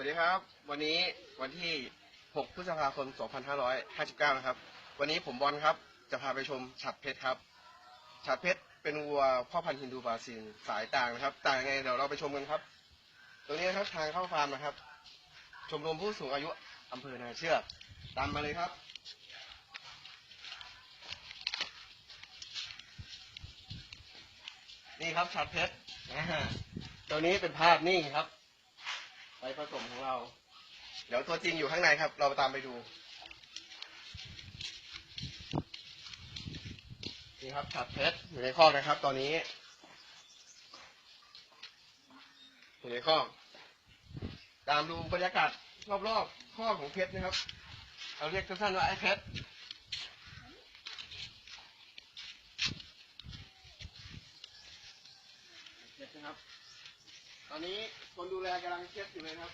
วัสดีครับ วันนี้วันที่ 6 พฤษภาคม 2559 นะครับ วันนี้ผมบอลครับ จะพาไปชมฉัดเพชรครับ ฉัดเพชรเป็นวัวพ่อพันธุ์ฮินดูบราซิลสายต่างนะครับ ต่างยังไงเดี๋ยวเราไปชมกันครับ ตรงนี้นะครับทางเข้าฟาร์มนะครับ ชมรมผู้สูงอายุอำเภอนาเชือก ตามมาเลยครับนี่ครับฉัดเพชรตัวนี้เป็นภาพนิ่งครับ ไปผสมของเรา เดี๋ยวตัวจริงอยู่ข้างในครับ เราตามไปดู นี่ครับฉัดเพชรอยู่ในคอกนะครับ ตอนนี้ อยู่ในคอก ตามดูบรรยากาศรอบๆคอกของเพชรนะครับ เราเรียกสั้นๆว่าไอ้เพชรเพชรนะครับ ตอนนี้คนดูแลกำลังเช็ดอยู่เลยครับ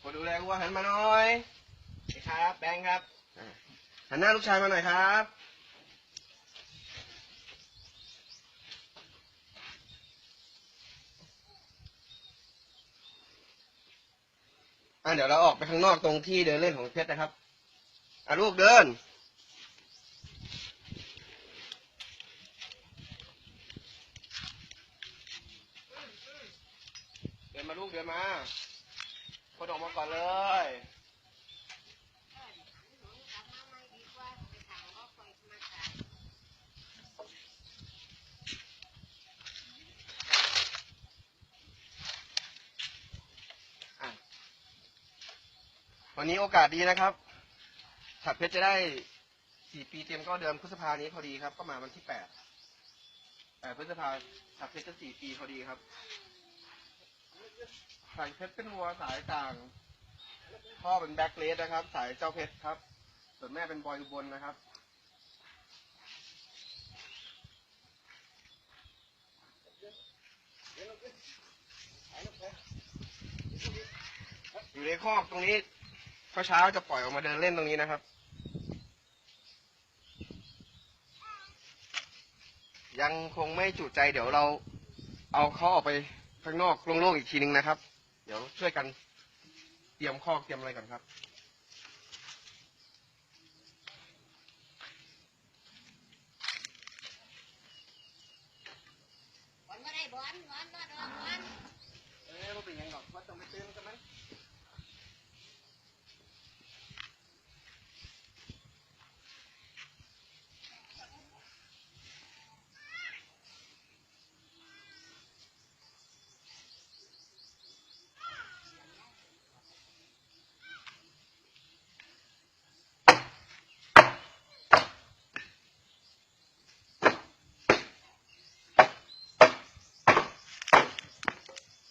คนดูแลกูว่าหันมาหน่อยนี่ครับ แบงค์ครับ หันหน้าลูกชายมาหน่อยครับ อะเดี๋ยวเราออกไปข้างนอกตรงที่เดินเล่นของเพชรนะครับ อะลูกเดิน เดินมาลูกเดินมาคนออกมาก่อนเลย วันนี้โอกาสดีนะครับฉัดเพชรจะได้สี่ปีเต็มก็เดือนพฤษภานี้พอดีครับ ก็มาวันที่แปดแปดพฤษภาฉัดเพชรจะสี่ปีพอดีครับสายเพชรเป็นวัวสายต่าง พ่อเป็นแบ็คเลสนะครับ สายเจ้าเพชรครับ ส่วนแม่เป็นบอยอุบลนะครับอยู่ในคอกตรงนี้ เช้าๆจะปล่อยออกมาเดินเล่นตรงนี้นะครับ ยังคงไม่จุใจเดี๋ยวเราเอาเขาออกไปข้างนอกโล่งๆอีกทีนึงนะครับ เดี๋ยวช่วยกันเตรียมคอกเตรียมอะไรก่อนครับบอลก็ได้บอลบอลก็โดนบอล เอ้ยเราเป็นยังหรอกว่าต้องไปเตือนกันไหมน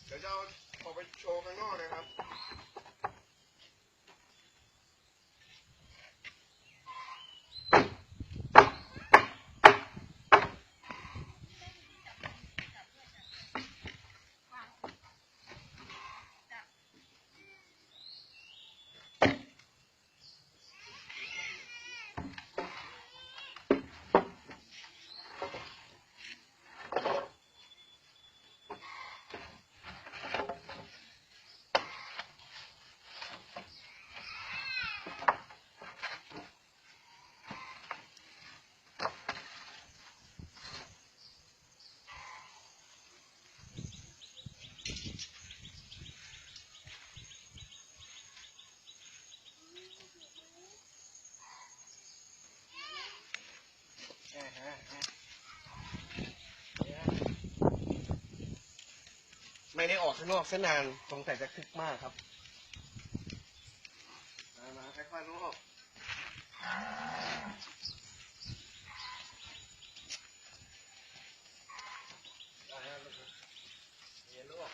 เดี๋ยว จะเอาออกไปโชว์ข้างนอกเลยครับ ไม่ได้ออกข้างนอกเส้นนานสงสัยจะคึกมากครับ มามาค่อยๆลูกลูกเรียนลูก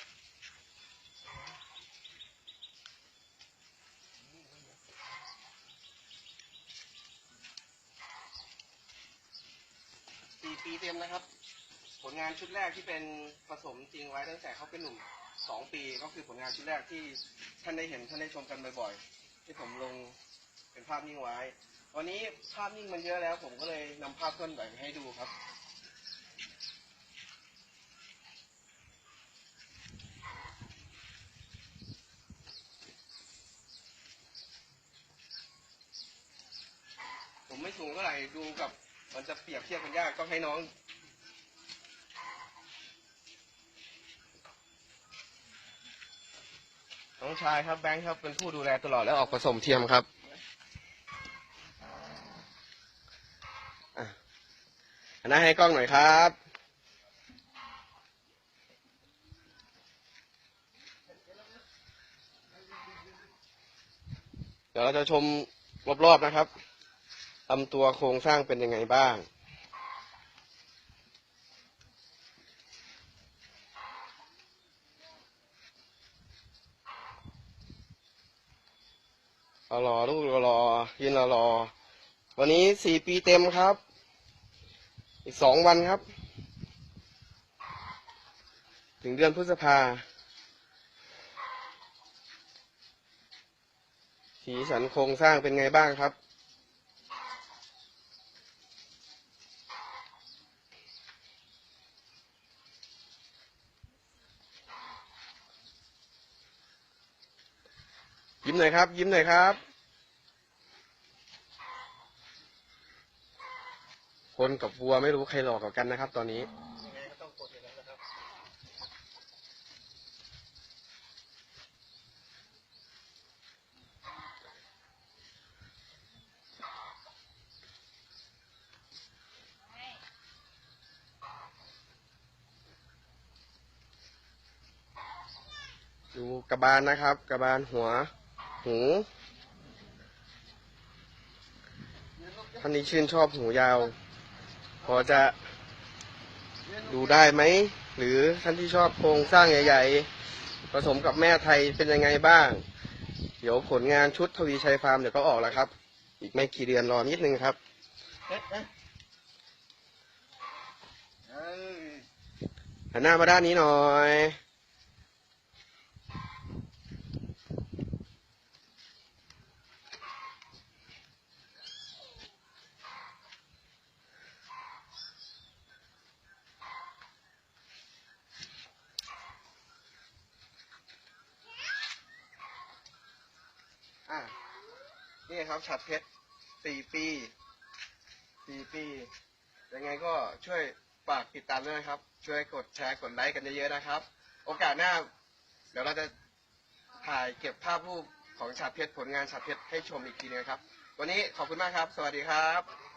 สี่ปีเต็มนะครับ ผลงานชุดแรกที่เป็นผสมจริงไว้ตั้งแต่เขาเป็นหนุ่มสองปีก็คือผลงานชุดแรกที่ท่านได้เห็นท่านได้ชมกันบ่อยๆ ที่ผมลงเป็นภาพนิ่งไว้ วันนี้ภาพนิ่งมันเยอะแล้ว ผมก็เลยนำภาพเคลื่อนไหวมาให้ดูครับผมไม่สูงเท่าไหร่ดูกับมันจะเปรียบเทียบกันยากต้องให้น้อง น้องชายครับแบงค์ครับเป็นผู้ดูแลตลอดและออกผสมเทียมครับอันหน้าให้กล้องหน่อยครับเดี๋ยวเราจะชมรอบๆนะครับลำตัวโครงสร้างเป็นยังไงบ้าง รอรอลูกรอรอยืนรอรอวันนี้สี่ปีเต็มครับ อีกสองวันครับ ถึงเดือนพฤษภาสีสันโครงสร้างเป็นไงบ้างครับ ยิ้มหน่อยครับ ยิ้มหน่อยครับ คนกับวัวไม่รู้ใครหลอกกว่ากันนะครับ ตอนนี้ดูกระบาลนะครับ กระบาลหัว หูท่านนี้ชื่นชอบหูยาว พอจะดูได้ไหม หรือท่านที่ชอบโครงสร้างใหญ่ๆ ผสมกับแม่ไทยเป็นยังไงบ้าง เดี๋ยวผลงานชุดทวีชัยฟาร์มเดี๋ยวก็ออกแล้วครับ อีกไม่กี่เดือนรอนิดนึงครับ หันหน้ามาด้านนี้หน่อย อะ ไงครับฉัดเพชรสี่ปีสี่ปี ยังไงก็ช่วยฝากติดตามด้วยนะครับ ช่วยกดแชร์กดไลค์กันเยอะๆนะครับ โอกาสหน้า เดี๋ยวเราจะถ่ายเก็บภาพรูปของฉัดเพชรผลงานฉัดเพชรให้ชมอีกทีนึงครับ วันนี้ขอบคุณมากครับ สวัสดีครับ